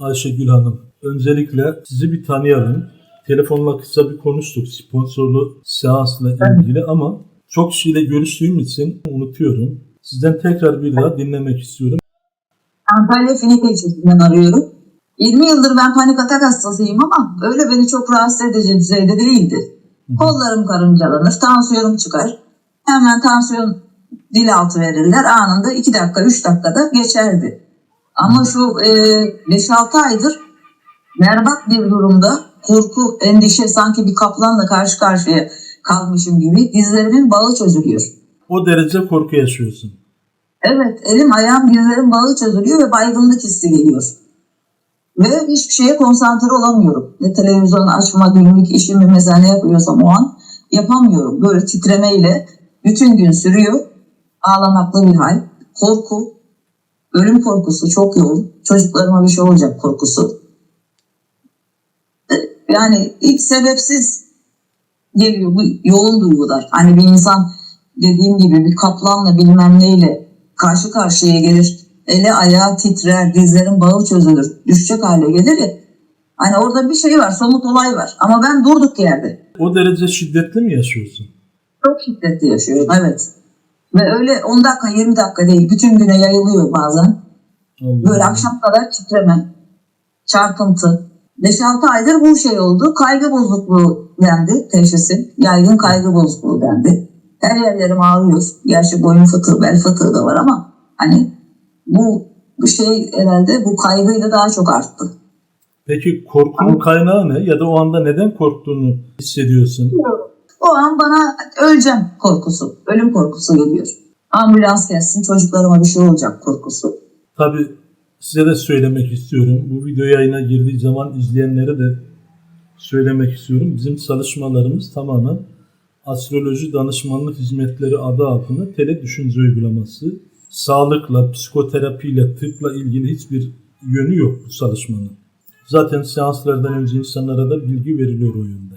Ayşegül Hanım. Öncelikle sizi bir tanıyalım. Telefonla kısa bir konuştuk sponsorlu seansla ilgili ama çok kişiyle görüştüğüm için unutuyorum. Sizden tekrar bir daha dinlemek istiyorum. Antalya Finik ilçesinden arıyorum. 20 yıldır ben panik atak hastasıyım ama öyle beni çok rahatsız edici düzeyde değildi. Kollarım karıncalanır, tansiyonum çıkar. Hemen tansiyon dil altı verirler. Anında 2 dakika, 3 dakikada geçerdi. Ama şu e, 5-6 aydır berbat bir durumda korku, endişe sanki bir kaplanla karşı karşıya kalmışım gibi dizlerimin bağı çözülüyor. O derece korku yaşıyorsun. Evet, elim ayağım dizlerim bağı çözülüyor ve baygınlık hissi geliyor. Ve hiçbir şeye konsantre olamıyorum. Ne televizyon açma, günlük işimi mesela ne yapıyorsam o an yapamıyorum. Böyle titremeyle bütün gün sürüyor. Ağlamaklı bir hal. Korku, ölüm korkusu çok yoğun. Çocuklarıma bir şey olacak korkusu. E, Yani hiç sebepsiz geliyor bu yoğun duygular. Hani bir insan dediğim gibi bir kaplanla bilmem neyle karşı karşıya gelir. Eli ayağı titrer, dizlerin bağı çözülür, düşecek hale gelir ya. Hani orada bir şey var, somut olay var. Ama ben durduk yerde. O derece şiddetli mi yaşıyorsun? Çok şiddetli yaşıyorum, evet. Ve öyle 10 dakika, 20 dakika değil, bütün güne yayılıyor bazen. Allah Böyle akşam kadar titreme, çarpıntı. 5-6 aydır bu şey oldu. Kaygı bozukluğu dendi teşhisi. Yaygın kaygı bozukluğu dendi. Her yerlerim ağrıyor. Gerçi boyun fıtığı, bel fıtığı da var ama hani bu bu şey herhalde bu kaygıyla daha çok arttı. Peki korkunun kaynağı ne? Ya da o anda neden korktuğunu hissediyorsun? O an bana öleceğim korkusu, ölüm korkusu geliyor. Ambulans gelsin, çocuklarıma bir şey olacak korkusu. Tabii size de söylemek istiyorum. Bu video yayına girdiği zaman izleyenlere de söylemek istiyorum. Bizim çalışmalarımız tamamen astroloji danışmanlık hizmetleri adı altında tele düşünce uygulaması. Sağlıkla, psikoterapiyle, tıpla ilgili hiçbir yönü yok bu çalışmanın. Zaten seanslardan önce insanlara da bilgi veriliyor o yönde.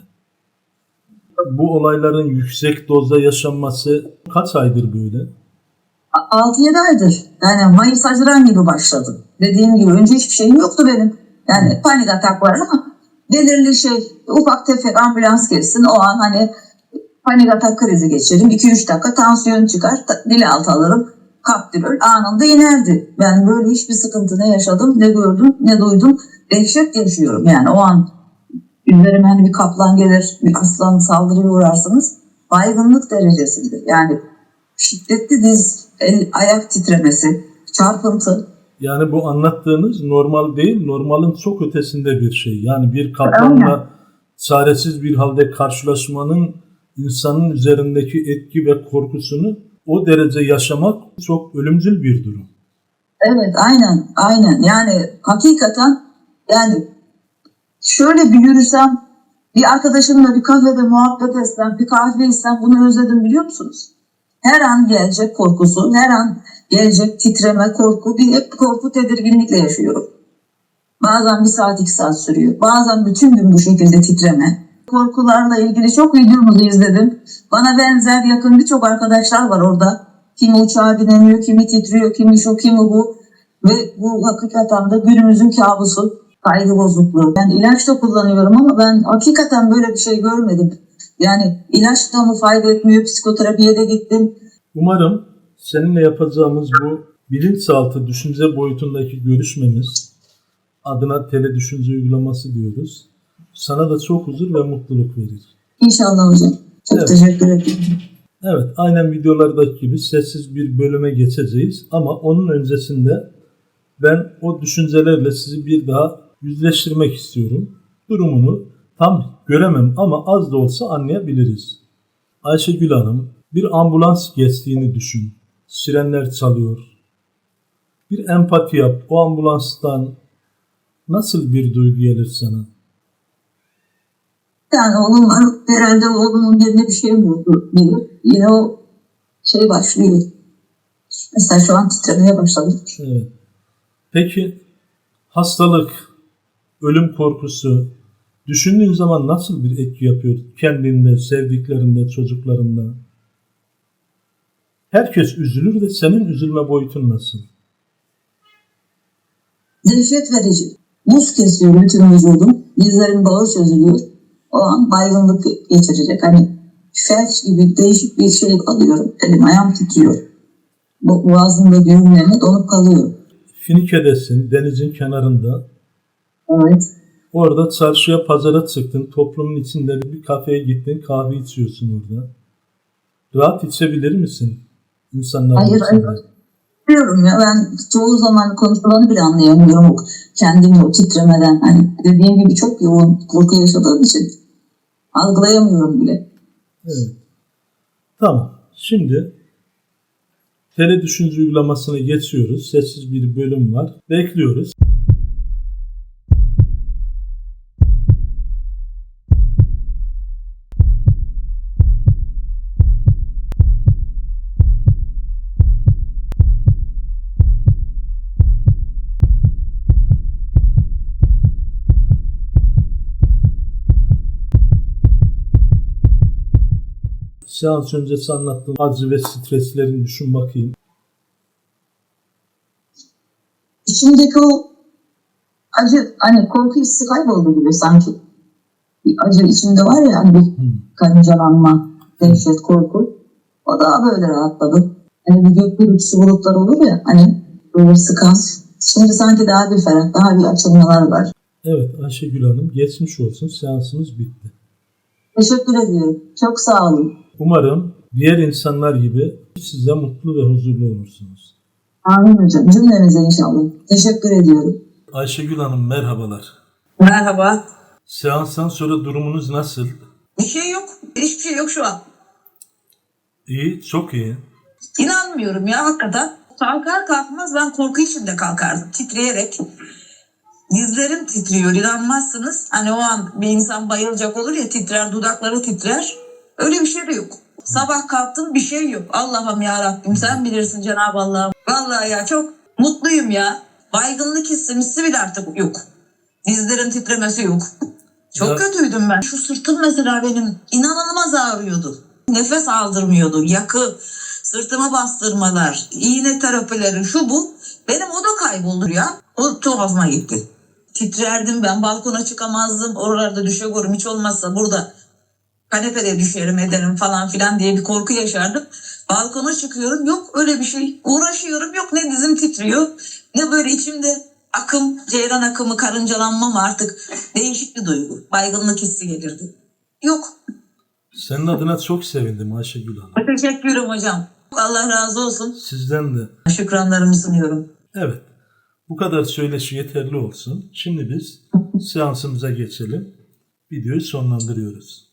Bu olayların yüksek dozda yaşanması kaç aydır böyle? 6-7 aydır. Yani Mayıs Haziran gibi başladı. Dediğim gibi önce hiçbir şeyim yoktu benim. Yani panik atak var ama belirli şey ufak tefek ambulans gelsin o an hani panik atak krizi geçiririm. 2-3 dakika tansiyon çıkar dil altı alırım. Kaptırır anında inerdi. Ben böyle hiçbir sıkıntı ne yaşadım ne gördüm ne duydum. Dehşet yaşıyorum yani o an üzerime hani bir kaplan gelir bir aslan saldırıya uğrarsınız baygınlık derecesinde. Yani şiddetli diz, el, ayak titremesi, çarpıntı. Yani bu anlattığınız normal değil, normalin çok ötesinde bir şey. Yani bir kaplanla çaresiz bir halde karşılaşmanın insanın üzerindeki etki ve korkusunu o derece yaşamak çok ölümcül bir durum. Evet aynen aynen yani hakikaten yani şöyle bir yürüsem bir arkadaşımla bir kafede muhabbet etsem bir kahve içsem bunu özledim biliyor musunuz? Her an gelecek korkusu, her an gelecek titreme, korku, bir hep korku tedirginlikle yaşıyorum. Bazen bir saat iki saat sürüyor. Bazen bütün gün bu şekilde titreme. Korkularla ilgili çok videomuzu izledim. Bana benzer yakın birçok arkadaşlar var orada. Kimi uçağa binemiyor, kimi titriyor, kimi şu, kimi bu. Ve bu hakikaten de günümüzün kabusu, kaygı bozukluğu. Ben ilaç da kullanıyorum ama ben hakikaten böyle bir şey görmedim. Yani ilaç da mı fayda etmiyor, psikoterapiye de gittim. Umarım seninle yapacağımız bu bilinçaltı düşünce boyutundaki görüşmemiz adına tele düşünce uygulaması diyoruz. Sana da çok huzur ve mutluluk verir. İnşallah hocam. Çok Evet. teşekkür ederim. Evet, aynen videolardaki gibi sessiz bir bölüme geçeceğiz ama onun öncesinde ben o düşüncelerle sizi bir daha yüzleştirmek istiyorum. Durumunu tam göremem ama az da olsa anlayabiliriz. Ayşegül Hanım, bir ambulans geçtiğini düşün. Sirenler çalıyor. Bir empati yap. O ambulanstan nasıl bir duygu gelir sana? Yani oğlum var. Herhalde oğlumun birine bir şey oldu diyor. Yine o şey başlıyor. Mesela şu an titremeye başladım. Evet. Peki hastalık, ölüm korkusu düşündüğün zaman nasıl bir etki yapıyor kendinde, sevdiklerinde, çocuklarında? Herkes üzülür de senin üzülme boyutun nasıl? Dehşet verici. Buz kesiyor bütün vücudum. Dizlerin bağı çözülüyor. O an baygınlık geçirecek. Hani felç gibi değişik bir şey alıyorum. Elim ayağım titriyor. Boğazımda düğümlerine donup kalıyor. Finike'desin, denizin kenarında. Evet. Orada çarşıya, pazara çıktın. Toplumun içinde bir kafeye gittin, kahve içiyorsun orada. Rahat içebilir misin? İnsanların Hayır, içinde. hayır. Biliyorum ya ben çoğu zaman konuşulanı bile anlayamıyorum o kendimi o titremeden. Hani dediğim gibi çok yoğun korku yaşadığım için algılayamıyorum bile. Evet. Tamam. Şimdi tele düşünce uygulamasına geçiyoruz. Sessiz bir bölüm var. Bekliyoruz. Seans öncesi anlattığım acı ve streslerini düşün bakayım. İçimdeki o acı hani korku hissi kayboldu gibi sanki. Bir acı içimde var ya hani bir Hmm. karıncalanma, dehşet, korku. O daha böyle rahatladı. Hani bir gök gürültüsü bulutlar olur ya hani böyle sıkan. Şimdi sanki daha bir ferah, daha bir açılmalar var. Evet Ayşegül Hanım geçmiş olsun. Seansımız bitti. Teşekkür ediyorum. Çok sağ olun. Umarım diğer insanlar gibi siz de mutlu ve huzurlu olursunuz. Amin hocam. Cümlemize inşallah. Teşekkür ediyorum. Ayşegül Hanım merhabalar. Merhaba. Seanstan sonra durumunuz nasıl? Bir şey yok. Hiçbir şey yok şu an. İyi, çok iyi. İnanmıyorum ya hakikaten. Kalkar kalkmaz ben korku içinde kalkardım. Titreyerek. Dizlerim titriyor inanmazsınız. Hani o an bir insan bayılacak olur ya titrer dudakları titrer. Öyle bir şey de yok. Sabah kalktım bir şey yok. Allah'ım ya Rabbim sen bilirsin Cenab-ı Allah'ım. Vallahi ya çok mutluyum ya. Baygınlık hissi misli bile artık yok. Dizlerin titremesi yok. Çok Ya- kötüydüm ben. Şu sırtım mesela benim inanılmaz ağrıyordu. Nefes aldırmıyordu. Yakı, sırtıma bastırmalar, iğne terapileri şu bu. Benim o da kayboldu ya. O tuhafıma gitti. Titrerdim ben balkona çıkamazdım. Oralarda düşegorum hiç olmazsa burada kanepede düşerim ederim falan filan diye bir korku yaşardım. Balkona çıkıyorum yok öyle bir şey. Uğraşıyorum yok ne dizim titriyor ne böyle içimde akım, ceyran akımı, karıncalanma mı artık değişik bir duygu. Baygınlık hissi gelirdi. Yok. Senin adına çok sevindim Ayşegül Hanım. Teşekkür ederim hocam. Allah razı olsun. Sizden de. Şükranlarımı sunuyorum. Evet. Bu kadar söyleşi yeterli olsun. Şimdi biz seansımıza geçelim. Videoyu sonlandırıyoruz.